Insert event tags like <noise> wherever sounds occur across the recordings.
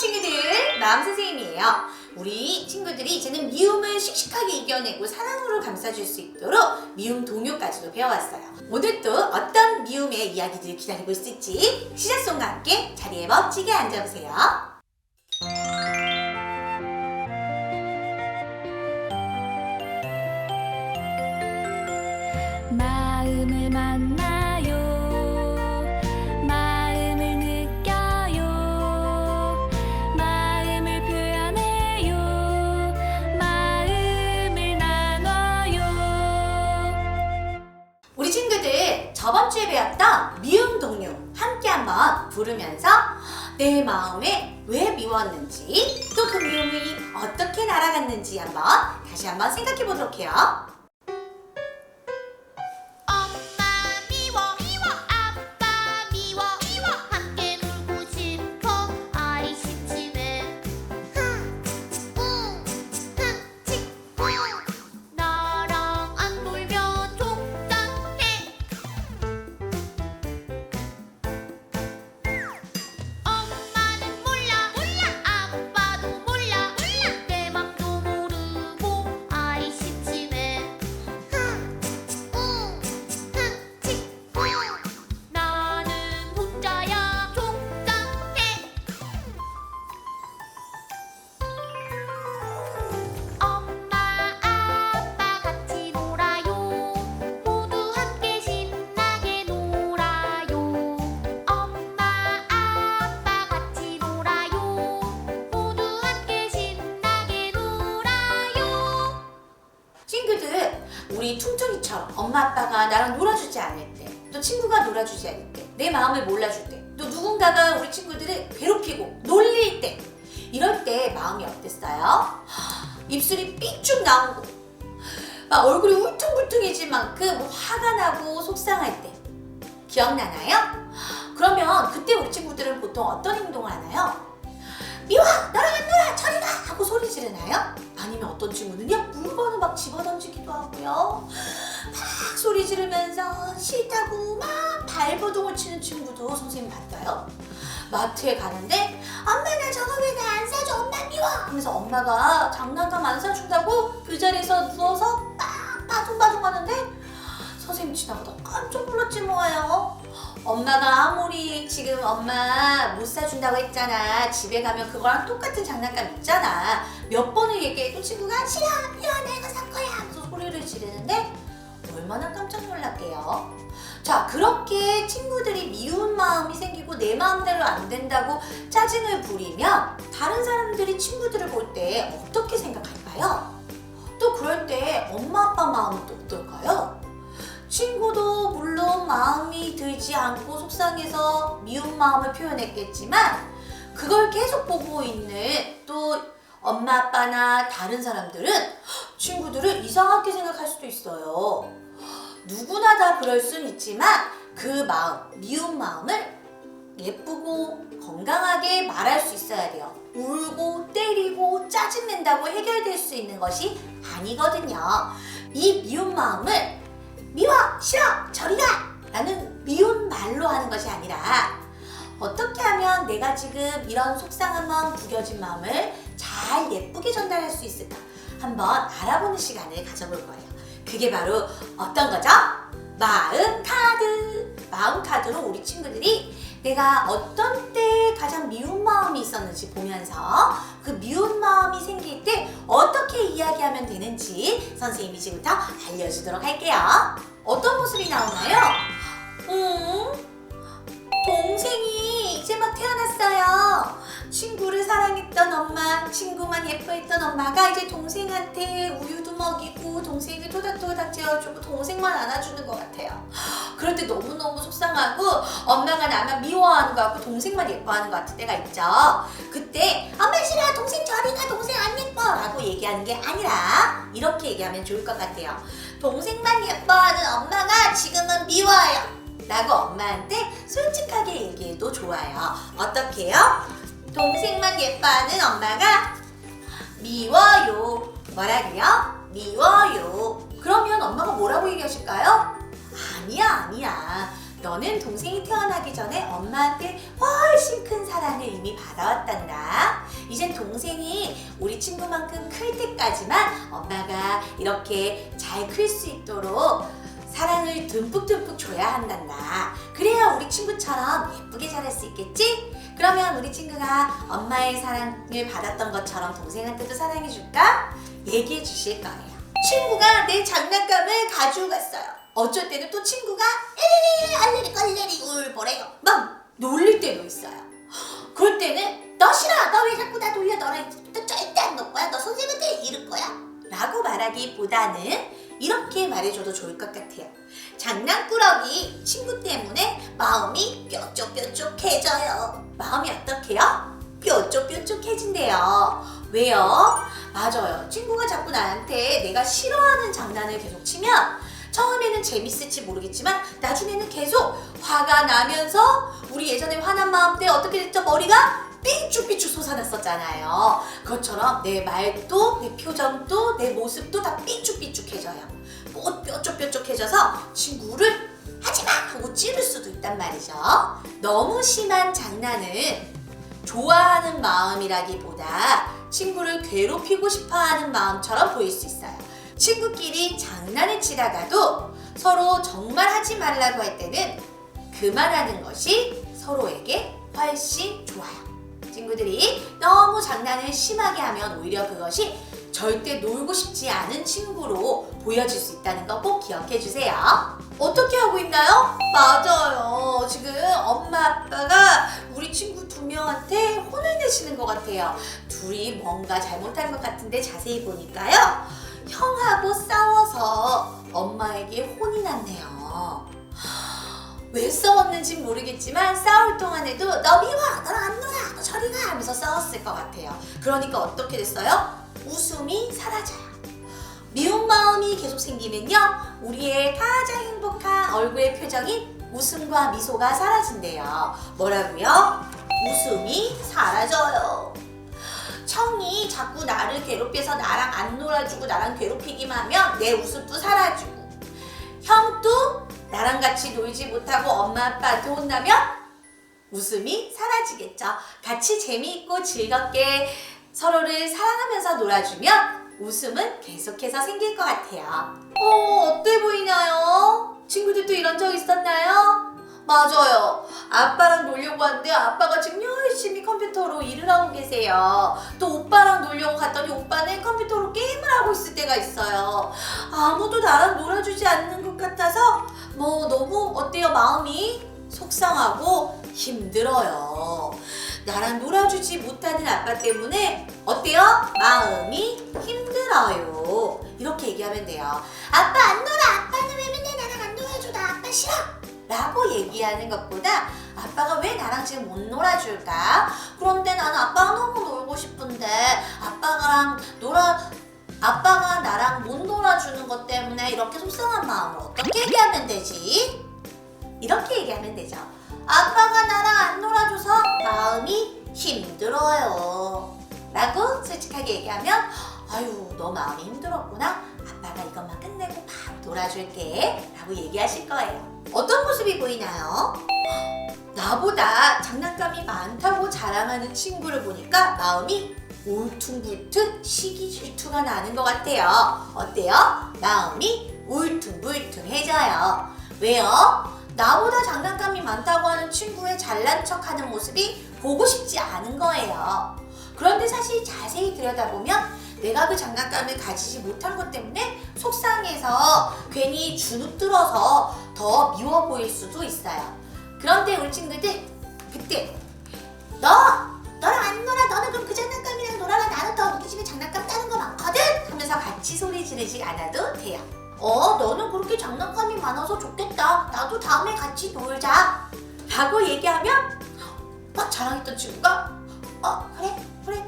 친구들, 마음 선생님이에요. 우리 친구들이 이제는 미움을 씩씩하게 이겨내고 사랑으로 감싸줄 수 있도록 미움 동요까지도 배워왔어요. 오늘 또 어떤 미움의 이야기들 기다리고 있을지 시작송과 함께 자리에 멋지게 앉아보세요. 미움 동요 함께 한번 부르면서 내 마음에 왜 미웠는지 또 그 미움이 어떻게 날아갔는지 한번 다시 한번 생각해 보도록 해요. 퉁퉁이처럼 엄마 아빠가 나랑 놀아주지 않을 때, 또 친구가 놀아주지 않을 때, 내 마음을 몰라줄 때, 또 누군가가 우리 친구들을 괴롭히고 놀릴 때, 이럴 때 마음이 어땠어요? <gasps> 입술이 삐쭉 나오고, 막 얼굴이 울퉁불퉁해질 만큼 화가 나고 속상할 때, 기억나나요? <gasps> 그러면 그때 우리 친구들은 보통 어떤 행동을 하나요? 미워! 너랑 안 놀아! 저리 가! 하고 소리 지르나요? 아니면 어떤 친구는요 물건을 막 집어던지기도 하고요 막 소리 지르면서 싫다고 막 발버둥을 치는 친구도 선생님 봤어요 마트에 가는데 엄마 나 저거 왜 나 안 사줘 엄마 미워 하면서 엄마가 장난감 안 사준다고 그 자리에서 누워서 막 바둥바둥 하는데 선생님 지나가다 깜짝 놀랐지 뭐예요 엄마가 아무리 지금 엄마 못 사준다고 했잖아. 집에 가면 그거랑 똑같은 장난감 있잖아. 몇 번을 얘기해도 친구가 싫어, 싫어, 내가 살 거야. 하면서 소리를 지르는데 얼마나 깜짝 놀랐게요. 자, 그렇게 친구들이 미운 마음이 생기고 내 마음대로 안 된다고 짜증을 부리면 다른 사람들이 친구들을 볼 때 어떻게 생각할까요? 또 그럴 때 엄마 아빠 마음은 또 어떨까요? 친구도 물론 마음이 들지 않고 속상해서 미운 마음을 표현했겠지만 그걸 계속 보고 있는 또 엄마 아빠나 다른 사람들은 친구들을 이상하게 생각할 수도 있어요. 누구나 다 그럴 순 있지만 그 마음, 미운 마음을 예쁘고 건강하게 말할 수 있어야 돼요. 울고 때리고 짜증낸다고 해결될 수 있는 것이 아니거든요. 이 미운 마음을 미워 싫어 저리 가! 라는 미운 말로 하는 것이 아니라 어떻게 하면 내가 지금 이런 마음 구겨진 마음을 잘 예쁘게 전달할 수 있을까? 한번 알아보는 시간을 가져볼 거예요. 그게 바로 어떤 거죠? 마음 카드! 마음 카드로 우리 친구들이 내가 어떤 때 가장 미운 마음이 있었는지 보면서 그 미운 마음이 생길 때 어떻게 이야기하면 되는지 선생님이 지금부터 알려주도록 할게요. 어떤 모습이 나오나요? 음, 동생이 이제 막 태어났어요. 친구를 사랑했던 엄마, 친구만 예뻐했던 엄마가 이제 동생한테 우유도 먹이고 동생을 토닥토닥 재워주고 동생만 안아주는 것 같아요. 때 너무 속상하고 엄마가 나만 미워하는 것 같고 동생만 예뻐하는 것 같은 때가 있죠. 그때 엄마 싫어 동생 저리 가 동생 안 예뻐 라고 얘기하는 게 아니라 이렇게 얘기하면 좋을 것 같아요. 동생만 예뻐하는 엄마가 지금은 미워요. 라고 엄마한테 솔직하게 얘기해도 좋아요. 어떻게요? 동생만 예뻐하는 엄마가 미워요. 뭐라고요? 미워요. 너는 동생이 태어나기 전에 엄마한테 훨씬 큰 사랑을 이미 받아왔단다. 이젠 동생이 우리 친구만큼 클 때까지만 엄마가 이렇게 잘 클 수 있도록 사랑을 듬뿍듬뿍 줘야 한단다. 그래야 우리 친구처럼 예쁘게 자랄 수 있겠지? 그러면 우리 친구가 엄마의 사랑을 받았던 것처럼 동생한테도 사랑해줄까? 얘기해 주실 거예요. 친구가 내 장난감을 가지고 갔어요. 어쩔 때는 또 친구가 에이 알레리 껄레리 울보래요. 막 놀릴 때도 있어요. 그럴 때는 너 싫어. 너 왜 자꾸 나 놀려. 너랑 또 절대 안 놀 거야. 너 선생님한테 이럴 거야. 라고 말하기보다는 이렇게 말해줘도 좋을 것 같아요. 장난꾸러기 친구 때문에 마음이 뾰족뾰족해져요. 마음이 어떻게요? 뾰족뾰족해진대요. 왜요? 맞아요. 친구가 자꾸 나한테 내가 싫어하는 장난을 계속 치면 처음에는 재밌을지 모르겠지만 나중에는 계속 화가 나면서 우리 예전에 화난 마음 때 어떻게 됐죠? 머리가 삐쭉삐쭉 솟아났었잖아요. 그것처럼 내 말도 내 표정도 내 모습도 다 삐쭉삐쭉해져요. 뽀- 뾰족뾰족해져서 친구를 하지마 하고 찌를 수도 있단 말이죠. 너무 심한 장난은 좋아하는 마음이라기보다 친구를 괴롭히고 싶어하는 마음처럼 보일 수 있어요. 친구끼리 장난을 치다가도 서로 정말 하지 말라고 할 때는 그만하는 것이 서로에게 훨씬 좋아요. 친구들이 너무 장난을 심하게 하면 오히려 그것이 절대 놀고 싶지 않은 친구로 보여질 수 있다는 거 꼭 기억해 주세요. 어떻게 하고 있나요? 맞아요. 지금 엄마 아빠가 우리 친구 두 명한테 혼을 내시는 것 같아요. 둘이 뭔가 잘못한 것 같은데 자세히 보니까요. 형하고 싸워서 엄마에게 혼이 났네요. 왜 싸웠는지 모르겠지만 싸울 동안에도 너 미워 너랑 안 놀아 너 저리 가 하면서 싸웠을 것 같아요 그러니까 어떻게 됐어요? 웃음이 사라져요 미운 마음이 계속 생기면요 우리의 가장 행복한 얼굴의 표정인 웃음과 미소가 사라진대요 뭐라고요? 웃음이 사라져요 청이 자꾸 나를 괴롭혀서 나랑 안 놀아주고 나랑 괴롭히기만 하면 내 웃음도 사라지고 형도 나랑 같이 놀지 못하고 엄마 아빠한테 혼나면 웃음이 사라지겠죠. 같이 재미있고 즐겁게 서로를 사랑하면서 놀아주면 웃음은 계속해서 생길 것 같아요. 어, 어때 보이나요? 친구들도 이런 적 있었나요? 맞아요. 아빠랑 놀려고 하는데 아빠가 지금 열심히 컴퓨터로 일을 하고 계세요. 또 오빠랑 놀려고 갔더니 오빠는 컴퓨터로 게임을 하고 있을 때가 있어요. 아무도 나랑 놀아주지 않는 것 같아서 뭐 너무 어때요 마음이 속상하고 힘들어요. 나랑 놀아주지 못하는 아빠 때문에 어때요? 마음이 힘들어요. 이렇게 얘기하면 돼요. 아빠 안 놀아. 아빠는 왜 맨날 나랑 안 놀아줘? 나 아빠 싫어. 라고 얘기하는 것보다 아빠가 왜 나랑 지금 못 놀아줄까? 그런데 나는 아빠랑 너무 놀고 싶은데 아빠랑 놀아 아빠가 나랑 못 놀아주는 것 때문에 이렇게 속상한 마음을 어떻게 얘기하면 되지? 이렇게 얘기하면 되죠. 아빠가 나랑 안 놀아줘서 마음이 힘들어요. 라고 솔직하게 얘기하면 아유 너 마음이 힘들었구나. 아빠가 이것만 끝내고 바로 놀아줄게. 라고 얘기하실 거예요. 어떤 모습이 보이나요? 나보다 장난감이 많다고 자랑하는 친구를 보니까 마음이 울퉁불퉁 시기 질투가 나는 것 같아요. 어때요? 마음이 울퉁불퉁해져요. 왜요? 나보다 장난감이 많다고 하는 친구의 잘난 척 하는 모습이 보고 싶지 않은 거예요. 그런데 사실 자세히 들여다보면 내가 그 장난감을 가지지 못한 것 때문에 속상해서 괜히 주눅들어서 더 미워 보일 수도 있어요. 그런데 우리 친구들 그때 너 너랑 안 놀아. 너는 그럼 그 장난감이랑 놀아라. 나는 더 우리 집에 장난감 다른 거 많거든. 하면서 같이 소리 지르지 않아도 돼요. 어 너는 그렇게 장난감이 많아서 좋겠다. 나도 다음에 같이 놀자. 라고 얘기하면 막 자랑했던 친구가? 어 그래 그래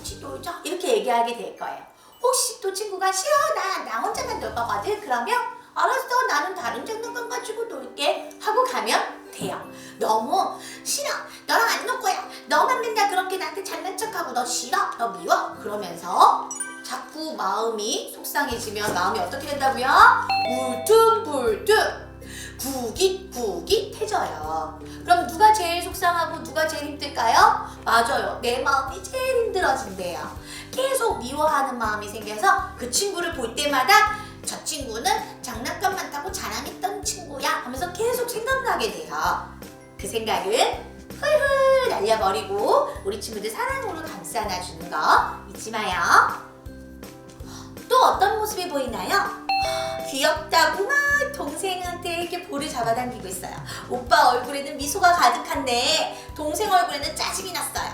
같이 놀자 이렇게 얘기하게 될 거예요. 혹시 또 친구가 싫어 나, 나 혼자만 놀 거거든? 그러면 알았어 나는 다른 장난감 가지고 놀게 하고 가면 돼요. 너무 싫어. 너랑 안 놀 거야. 너만 맨날 그렇게 나한테 장난척하고 너 싫어 너 미워. 그러면서 자꾸 마음이 속상해지면 마음이 어떻게 된다고요? 울퉁불퉁 구깃구깃 해져요. 그럼 누가 제일 속상하고 누가 제일 힘들까요? 맞아요. 내 마음이 제일 힘들어진대요. 계속 미워하는 마음이 생겨서 그 친구를 볼 때마다 저 친구는 장난감 많다고 자랑했던 친구야 하면서 계속 생각나게 돼요. 그 생각은 훌훌 날려버리고 우리 친구들 사랑으로 감싸 안아주는 거 잊지 마요. 또 어떤 모습이 보이나요? 귀엽다고 막 동생한테 이렇게 볼을 잡아당기고 있어요. 오빠 얼굴에는 미소가 가득한데 동생 얼굴에는 짜증이 났어요.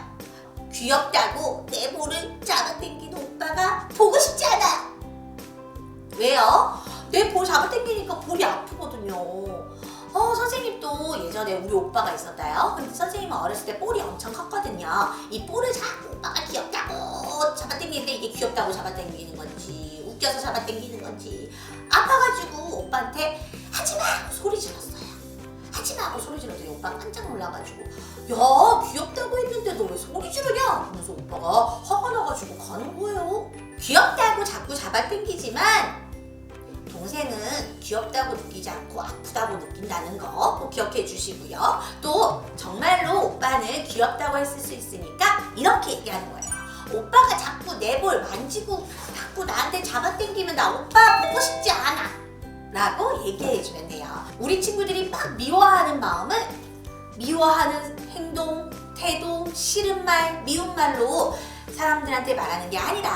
귀엽다고 내 볼을 잡아당기는 오빠가 보고 싶지 않아요. 왜요? 내 볼 잡아당기니까 볼이 아프거든요. 어, 선생님도 예전에 우리 오빠가 있었다요. 근데 선생님은 어렸을 때 볼이 엄청 컸거든요. 이 볼을 자꾸 오빠가 귀엽다고 잡아당기는데 이게 귀엽다고 잡아당기는 건지 웃겨서 잡아당기는 건지 아파가지고 오빠한테 하지마 소리 질렀어요. 하지마 하고 소리 질렀더니 오빠가 깜짝 놀라가지고 야 귀엽다고 했는데 너 왜 소리 지르냐? 하면서 오빠가 화가 나가지고 가는 거예요. 귀엽다고 자꾸 잡아당기지만 동생은 귀엽다고 느끼지 않고 아프다고 느낀다는 거 꼭 기억해 주시고요. 또 정말로 오빠는 귀엽다고 했을 수 있으니까 이렇게 얘기하는 거예요. 오빠가 자꾸 내 볼 만지고 자꾸 나한테 잡아당기면 나 오빠 보고 싶지 않아. 라고 얘기해 주면 돼요. 우리 친구들이 막 미워하는 마음은 미워하는 행동, 태도, 싫은 말, 미운 말로 사람들한테 말하는 게 아니라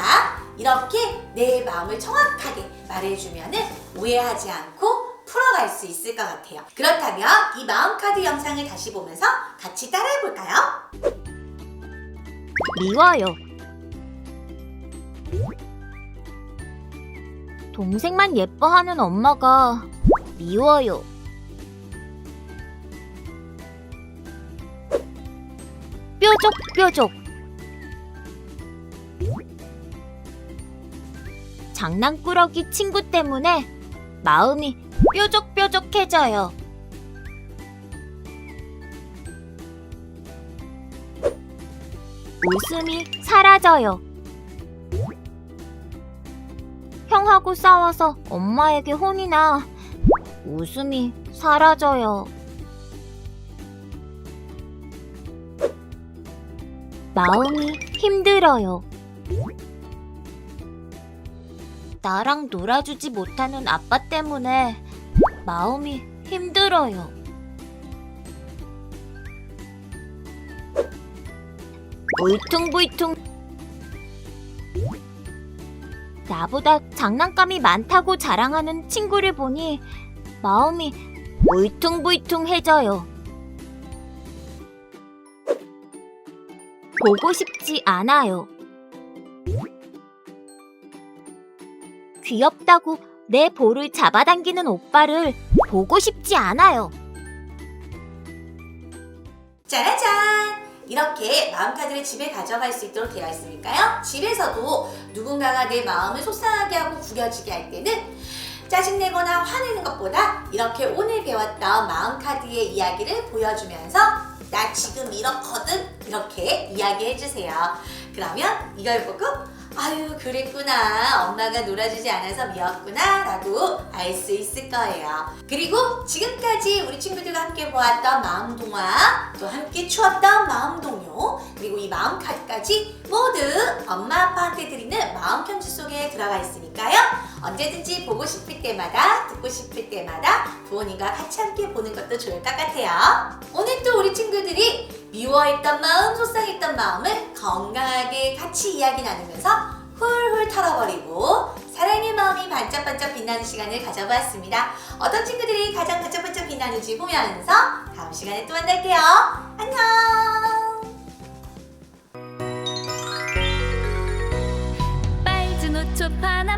이렇게 내 마음을 정확하게 말해주면 오해하지 않고 풀어갈 수 있을 것 같아요. 그렇다면 이 마음 카드 영상을 다시 보면서 같이 따라해 볼까요? 미워요. 동생만 예뻐하는 엄마가 미워요. 뾰족뾰족. 장난꾸러기 친구 때문에 마음이 뾰족뾰족해져요. 웃음이 사라져요. 형하고 싸워서 엄마에게 혼이 나 웃음이 사라져요. 마음이 힘들어요. 나랑 놀아주지 못하는 아빠 때문에 마음이 힘들어요. 울퉁불퉁 나보다 장난감이 많다고 자랑하는 친구를 보니 마음이 울퉁불퉁해져요. 보고 싶지 않아요. 귀엽다고 내 볼을 잡아당기는 오빠를 보고 싶지 않아요. 짜라잔! 이렇게 마음카드를 집에 가져갈 수 있도록 되어 있으니까요. 집에서도 누군가가 내 마음을 속상하게 하고 구겨지게 할 때는 짜증내거나 화내는 것보다 이렇게 오늘 배웠던 마음카드의 이야기를 보여주면서 나 지금 이렇거든 이렇게 이야기해주세요. 그러면 이걸 보고 아유 그랬구나 엄마가 놀아주지 않아서 미웠구나 라고 알 수 있을 거예요. 그리고 지금까지 우리 친구들과 함께 보았던 마음 동화 또 함께 추었던 마음 동요 그리고 이 마음 카드까지 모두 엄마 아빠한테 드리는 마음 편지 속에 들어가 있으니까요. 언제든지 보고 싶을 때마다 듣고 싶을 때마다 부모님과 같이 함께 보는 것도 좋을 것 같아요. 오늘 또 우리 친구들이 미워했던 마음, 속상했던 마음을 건강하게 같이 이야기 나누면서 훌훌 털어버리고 사랑의 마음이 반짝반짝 빛나는 시간을 가져보았습니다. 어떤 친구들이 가장 반짝반짝 빛나는지 보면서 다음 시간에 또 만날게요. 안녕! 파나